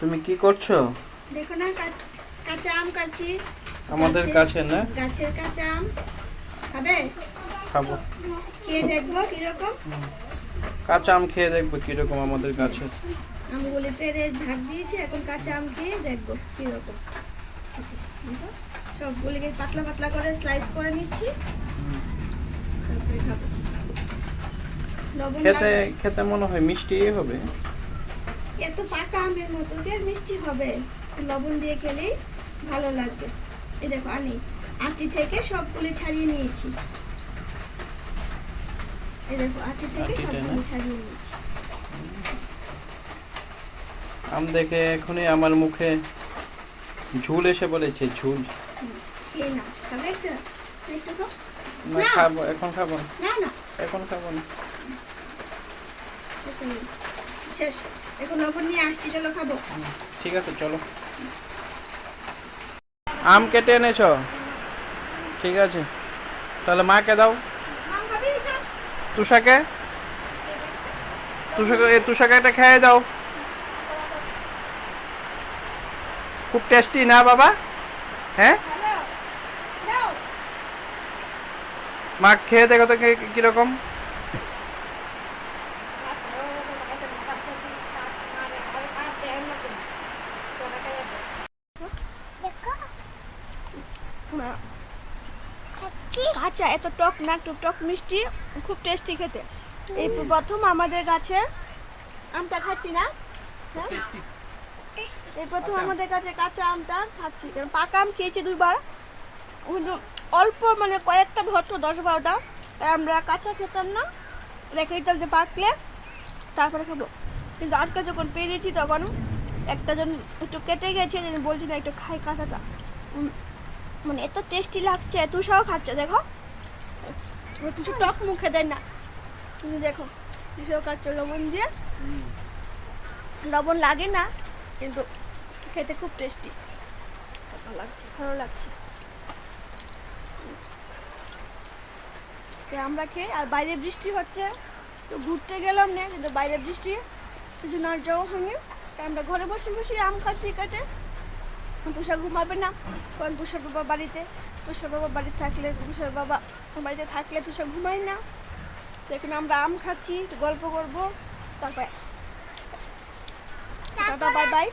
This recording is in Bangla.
তুমি কি করছ? দেখো না কাঁচা আম কাটছি। আমাদের কাছে না? গাছের কাঁচা আম। খাবে? খাব। খেয়ে দেখব কীরকম? কাঁচা আম খেয়ে দেখব কীরকম আমাদের কাছে আমগুলি পেরে ঝাঁক দিয়েছি এখন কাঁচা আম খেয়ে দেখব কীরকম। সবগুলিকে পাতলা পাতলা করে স্লাইস করে নিচ্ছি। খেতে খেতে মনে হয় মিষ্টি হবে। এত পাকা আমের মতো আর মিষ্টি হবে। লবণ দিয়ে খেলেই ভালো লাগবে। এই দেখো আনি। আটি থেকে সবগুলি ছাড়িয়ে নিয়েছি। এই দেখো আটি থেকে না? ছাড়িয়ে নিয়েছি। আম দেখে এখনই আমার মুখে ঝুল এসে বলেছে ঝুল। না খাবে এখন খাব না। না এখন খাব না। শেষ। এখন লবণ নিয়ে আসছি চলো খাব। ঠিক আছে চলো। আম কেটে এনেছো? ঠিক আছে। তাহলে মাকে দাও। তুষাকে? তুষাকে এই তুষাকে একটা খেয়ে দাও। খুব টেস্টি না বাবা? হ্যাঁ? মা খেয়ে দেখো তো কি- কীরকম কাঁচা এত টক না একটু টক মিষ্টি খুব টেস্টি খেতে। এই প্রথম আমাদের গাছের আমটা খাচ্ছি না? হ্যাঁ? এই প্রথম আমাদের কাছে কাঁচা আমটা খাচ্ছি। কারণ পাকা আম খেয়েছি দুইবার। কিন্তু অল্প মানে কয়েকটা ধরতো দশ বারোটা। তাই আমরা কাঁচা খেতাম না। রেখে দিতাম যে পাকলে তারপরে খাব। কিন্তু আজকে যখন পেরিয়েছি তখন একটা জন একটু কেটে গেছে বলছি না একটু খাই কাঁচাটা। মানে এত টেস্টি লাগছে তুষাও খাচ্ছে, দেখো। তুষো টক মুখে দেয় না। তুমি দেখো তুষাও খাচ্ছে, লবণ দিয়ে। লবণ লাগে না, কিন্তু খেতে খুব টেস্টি লাগছে, ভালো লাগছে। আমরা খেয়ে, আর বাইরে বৃষ্টি হচ্ছে, তো ঘুরতে গেলাম না, কিন্তু বাইরে বৃষ্টি, কিছু না যাওয়া হয়নি আমরা ঘরে বসে বসে আম খাচ্ছি কেটে তুষার ঘুমাবে না। কারণ তুষার বাবা বাড়িতে তুষার বাবা বাড়িতে থাকলে তুষার বাবা বাড়িতে থাকলে তুষার ঘুমায় না। এখানে আমরা আম খাচ্ছি একটু গল্প করব। তারপরে টাটা বাই বাই।